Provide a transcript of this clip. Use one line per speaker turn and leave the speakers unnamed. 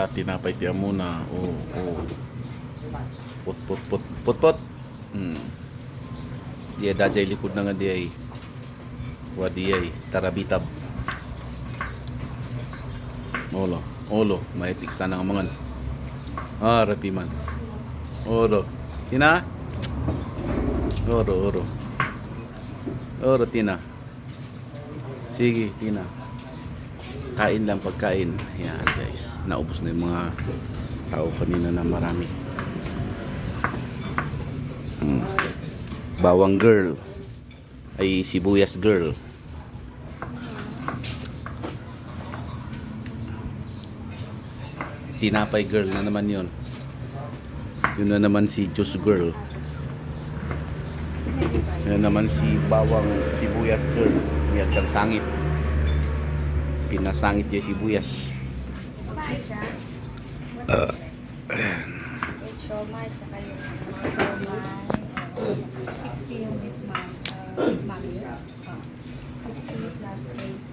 ta tinapay tiya muna. Oh, oh. Put put put put put. Hmm. Dia dajay likod na nga di ay. Wa di ay tarabitab. Olo, olo, maitik sana nga mangan. Ah, rapi man. Oro. Tina? Oro, oro. Oro, Tina. Sige, Tina. Kain lang pagkain. Yan, guys. Naubos na yung mga tao kanina na marami. Hmm. Bawang girl. Ay, sibuyas girl. Tinapay girl na naman yon. Yun na naman si Juice girl. Yan naman si Bawang Sibuyas girl. Yan siyang sangit. Pinasangit niya sibuyas. Uh,
siomay, tsaka yung siomay.
60 yung beef man. Uh, man. Uh, 60 plus 8.